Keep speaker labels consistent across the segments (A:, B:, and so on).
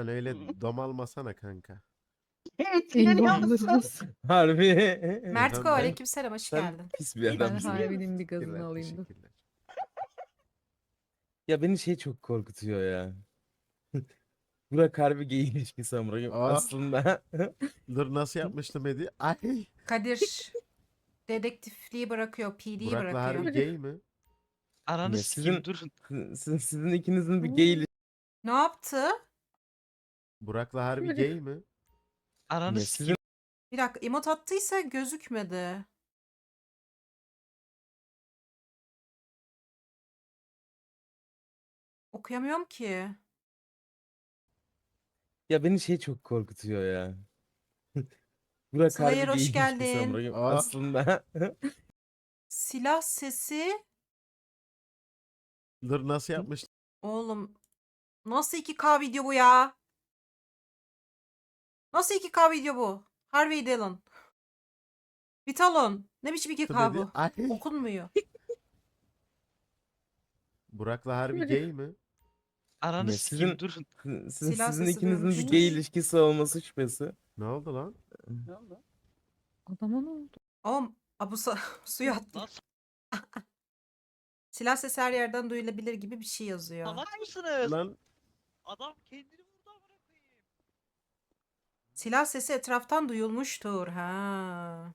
A: Alihan öyle domalmasana kanka.
B: Etkileniyor musun?
C: Harbi.
D: Mert
A: Ben-
D: Ko aleykümselam hoş
C: Sen
D: geldin.
C: pis bir
B: Ben
C: adamsın.
B: harbinin bir gazını
A: Teşekkürler,
B: alayım
A: teşekkürler.
C: Ya beni şey çok korkutuyor ya. Burak harbi gay ilişkisi amına koyayım.
A: Aa.
C: Aslında
A: Dur nasıl yapmıştım Edi? Ay.
D: Kadir dedektifliği bırakıyor, PD'yi
A: Burak'la harbi
D: bırakıyor.
A: gay mi?
E: Ananı sikeyim
C: sizin-
E: durun.
C: sizin, sizin ikinizin bir gay.
D: Ne yaptı?
A: Burak'la harbi gay mi?
E: Ananı
C: Ne,
E: sikeyim.
D: Bir dakika emot attıysa gözükmedi. Okuyamıyorum ki.
C: Ya beni şey çok korkutuyor ya. Burak
D: Slayer,
C: harbi
D: hoş geldin.
A: Aa.
C: Aslında
D: Silah sesi.
A: Dur nasıl yapmıştım?
D: Oğlum nasıl 2K video bu ya? Nasıl 2K video bu? Harvey Dillon. Vitalon. Ne biçim 2K
A: Edi?
D: bu?
A: Ay.
D: Okunmuyor.
A: Burak'la harbi gay mi?
E: Ananı
C: Ne,
E: sikeyim
C: sizin-
E: durun.
C: sizin,
D: Silah
C: sizin
D: sesi
C: ikinizin bir
D: duymuştum.
C: gay ilişkisi olması şüphesi.
A: Ne oldu lan?
B: Adama ne oldu?
D: Oğlum a, bu sa- suya attı.
E: Lan
D: Silah sesi her yerden duyulabilir gibi bir şey yazıyor.
E: salak mısınız?
A: Lan
E: Adam kendini.
D: Silah sesi etraftan duyulmuştur. Ha.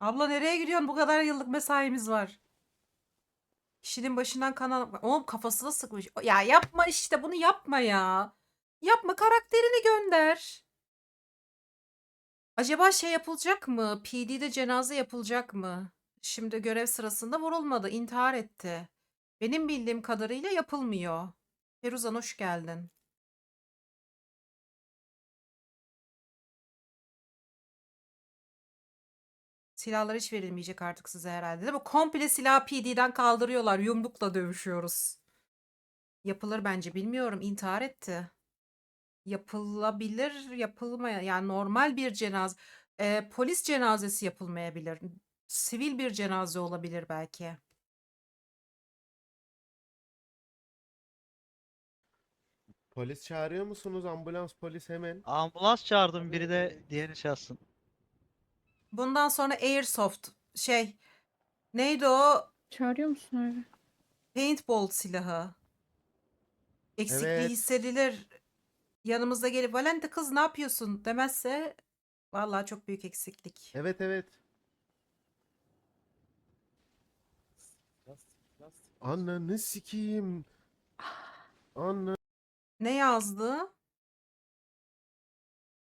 D: Abla nereye gidiyorsun? Bu kadar yıllık mesaimiz var. Kişinin başından kanan... Oğlum kafasına sıkmış. Ya yapma işte bunu yapma ya. Yapma karakterini gönder. Acaba şey yapılacak mı? PD'de cenaze yapılacak mı? Şimdi görev sırasında vurulmadı. intihar etti. Benim bildiğim kadarıyla yapılmıyor. Feruzan hoş geldin. Silahlar hiç verilmeyecek artık size herhalde değil mi? Komple silah PD'den kaldırıyorlar. Yumrukla dövüşüyoruz. Yapılır bence. Bilmiyorum. intihar etti. Yapılabilir, yapılmaya yani normal bir cenaze, Eee, polis cenazesi yapılmayabilir. Sivil bir cenaze olabilir belki.
A: Polis çağırıyor musunuz? Ambulans polis hemen.
E: Ambulans çağırdım biri de diğerini çağırsın.
D: Bundan sonra Airsoft şey neydi o?
B: Çağırıyor musun abi?
D: Paintball silahı. Eksikliği
A: Evet.
D: hissedilir. Yanımızda gelip Valente kız ne yapıyorsun demezse vallahi çok büyük eksiklik.
A: Evet evet. Ananı sikeyim. Ananı.
D: Ne yazdı?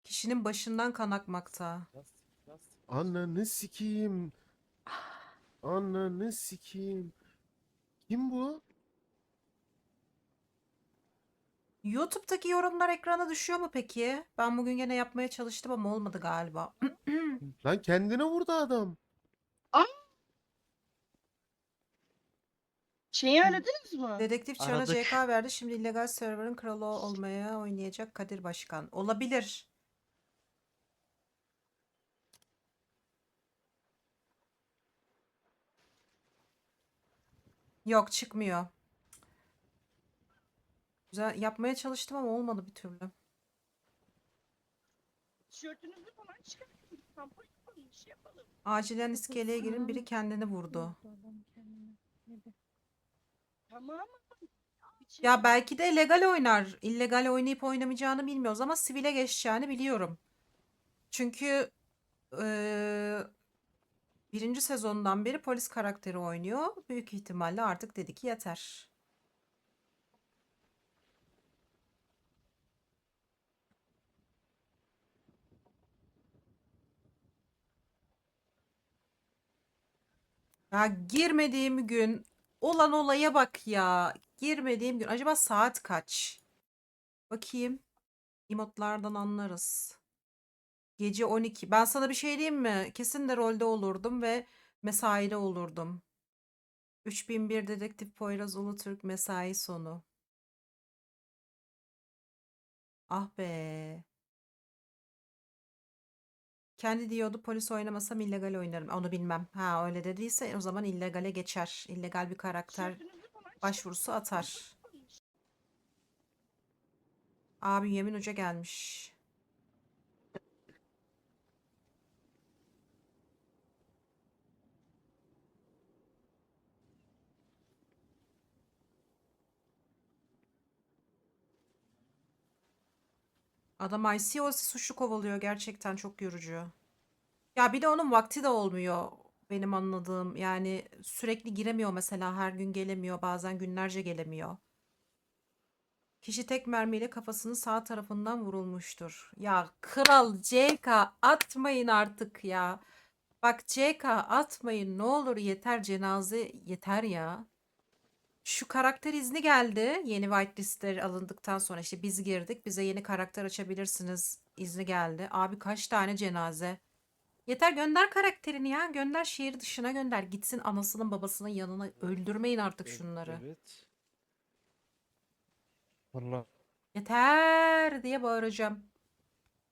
D: Kişinin başından kan akmakta.
A: Ananı sikeyim. Ananı sikeyim. Kim bu?
D: YouTube'daki yorumlar ekrana düşüyor mu peki? Ben bugün gene yapmaya çalıştım ama olmadı galiba.
A: Lan kendine vurdu adam.
B: Şeyi aradınız mı?
D: Dedektif Çağrı
E: Aradık.
D: CK verdi. Şimdi illegal server'ın kralı olmaya oynayacak Kadir Başkan. Olabilir. Yok çıkmıyor. Güzel yapmaya çalıştım ama olmadı bir türlü.
B: Tişörtünüzü falan çıkartın. Kampanya yapalım, bir şey yapalım.
D: Acilen iskeleye girin. Biri kendini vurdu.
B: Tamam.
D: Ya belki de legal oynar. İllegal oynayıp oynamayacağını bilmiyoruz ama sivile geçeceğini biliyorum. Çünkü eee, birinci sezondan beri polis karakteri oynuyor. Büyük ihtimalle artık dedi ki yeter. Ya girmediğim gün olan olaya bak ya. Girmediğim gün. Acaba saat kaç? Bakayım. Emotlardan anlarız. Gece 12. Ben sana bir şey diyeyim mi? Kesin de rolde olurdum ve mesaide olurdum. 3001 Dedektif Poyraz Ulutürk mesai sonu. Ah be. Kendi diyordu polis oynamasam illegal oynarım. Onu bilmem. Ha öyle dediyse o zaman illegale geçer. İllegal bir karakter başvurusu atar. Abi Yemin Hoca gelmiş. Adam ICOC suçlu kovalıyor. Gerçekten çok yorucu. Ya bir de onun vakti de olmuyor benim anladığım. Yani sürekli giremiyor mesela her gün gelemiyor. Bazen günlerce gelemiyor. Kişi tek mermiyle kafasının sağ tarafından vurulmuştur. Ya kral CK atmayın artık ya. Bak CK atmayın ne olur yeter cenaze yeter ya. Şu karakter izni geldi. Yeni whitelistler alındıktan sonra işte biz girdik. Bize yeni karakter açabilirsiniz. izni geldi. Abi kaç tane cenaze? Yeter gönder karakterini ya. Gönder şehir dışına gönder. Gitsin anasının babasının yanına. Öldürmeyin artık şunları.
C: Evet. Valla.
D: Yeter diye bağıracağım.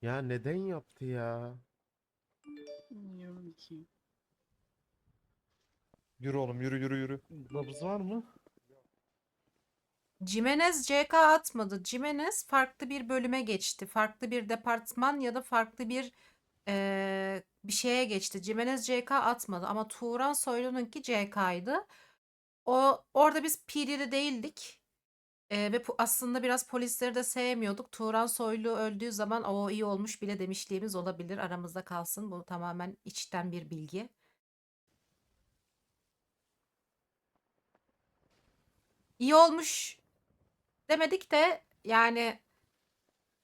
A: Ya neden yaptı ya?
B: Bilmiyorum ki.
C: Yürü oğlum yürü yürü yürü. Nabız var mı?
D: Jimenez CK atmadı. Jimenez farklı bir bölüme geçti. Farklı bir departman ya da farklı bir eee, bir şeye geçti. Jimenez CK atmadı ama Turan Soylu'nunki CK'ydı. O orada biz PD'de değildik. Eee, ve aslında biraz polisleri de sevmiyorduk. Turan Soylu öldüğü zaman o iyi olmuş bile demişliğimiz olabilir. Aramızda kalsın. Bu tamamen içten bir bilgi. İyi olmuş demedik de yani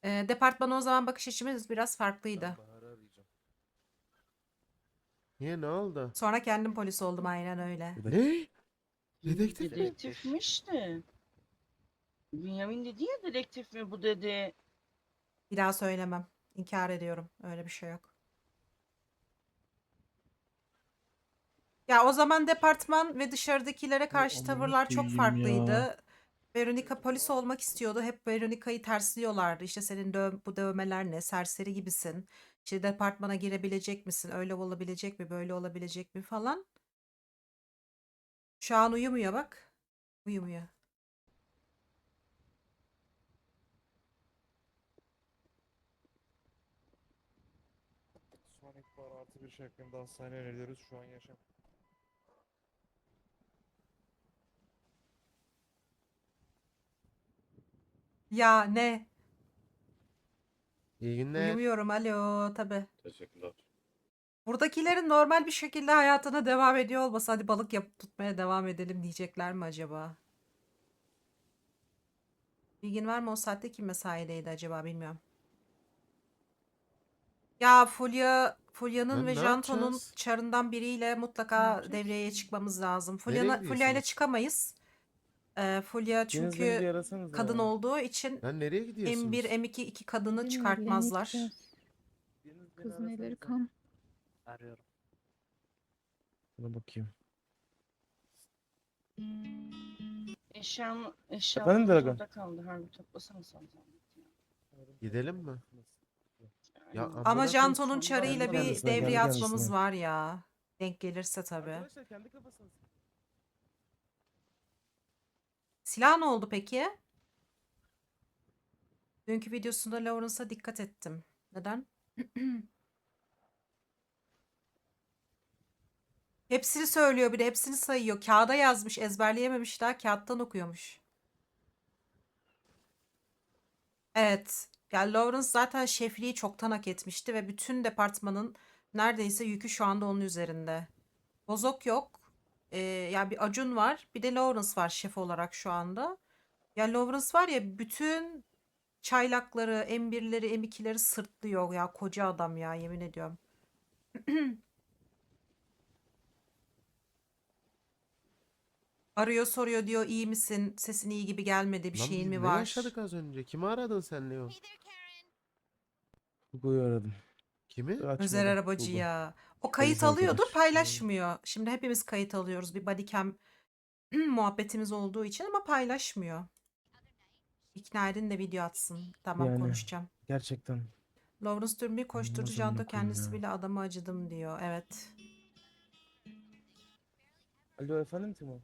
D: e, departmana o zaman bakış açımız biraz farklıydı.
A: Niye ne oldu?
D: Sonra kendim polis oldum aynen öyle.
A: Ne? Dedektif mi?
B: Dedektifmiş de. Bünyamin dedi ya dedektif mi bu dedi.
D: Bir daha söylemem. İnkar ediyorum. Öyle bir şey yok. Ya o zaman departman ve dışarıdakilere karşı
E: amına
D: tavırlar çok
E: koyayım
D: farklıydı. Veronica polis olmak istiyordu. Hep Veronica'yı tersliyorlardı. İşte senin döv bu dövmeler ne? Serseri gibisin. İşte departmana girebilecek misin? Öyle olabilecek mi? Böyle olabilecek mi falan. Şu an uyumuyor bak. Uyumuyor.
C: Son ihbar artı bir şeklinde hastaneye öneriyoruz. Şu an yaşam.
D: Ya ne?
A: İyi günler.
D: Uyumuyorum. Alo. Tabii.
C: Teşekkürler.
D: Buradakilerin normal bir şekilde hayatına devam ediyor olmasa hadi balık yapıp tutmaya devam edelim diyecekler mi acaba? Bilgin var mı o saatte kim mesaideydi acaba bilmiyorum. Ya Fulya, Fulya'nın
A: Lan
D: ve
A: ne
D: Janto'nun
A: yapacağız?
D: çarından biriyle mutlaka
B: yapacağız?
D: devreye çıkmamız lazım.
A: Nereye
D: Fulya'na, Fulya'yla
A: gidiyorsunuz?
D: çıkamayız. Ee, Fulya çünkü
C: arasanıza
D: kadın
C: ya.
D: olduğu için
A: Lan nereye gidiyorsunuz?
D: M1, M2 iki kadını
F: Bilmiyorum,
D: çıkartmazlar.
F: elleri
C: arasanıza.
F: kan.
E: Arıyorum.
C: Buna bakayım.
B: Eşyam, eşyam
C: Efendim Dragan?
B: orada kaldı. Harbi toplasana sen zahmet ya.
A: Gidelim mi? Ya
B: Aynen.
A: ama
B: sonra
D: çarıyla bir
C: kendisine, kendi
D: devreye atmamız var ya. Denk gelirse tabii.
C: Arkadaşlar kendi kafasını
D: Silah ne oldu peki? Dünkü videosunda Lawrence'a dikkat ettim. Neden? Hepsini söylüyor bir de hepsini sayıyor. Kağıda yazmış ezberleyememiş daha kağıttan okuyormuş. Evet. Yani Lawrence zaten şefliği çoktan hak etmişti ve bütün departmanın neredeyse yükü şu anda onun üzerinde. Bozok yok. Ee, yani bir Acun var. Bir de Lawrence var şef olarak şu anda. Ya Lawrence var ya bütün çaylakları, M1'leri, M2'leri sırtlıyor ya koca adam ya yemin ediyorum. Arıyor soruyor diyor iyi misin? Sesin iyi gibi gelmedi. Bir
A: Lan
D: şeyin mi
A: ne
D: var?
A: yaşadık az önce? Kimi aradın sen Leo?
C: Google'u aradım.
A: Kimi?
C: Açmadı,
D: Özel arabacı
C: Google.
D: ya. O kayıt
C: Polis
D: alıyordur
C: arkadaş.
D: paylaşmıyor. Şimdi hepimiz kayıt alıyoruz bir bodycam muhabbetimiz olduğu için ama paylaşmıyor. İkna edin de video atsın. Tamam
C: Yani.
D: konuşacağım.
C: Gerçekten.
D: Lawrence Turnbull koşturdu Janto
C: koyayım
D: kendisi
C: ya.
D: bile adama acıdım diyor. Evet.
C: Alo efendim Timo.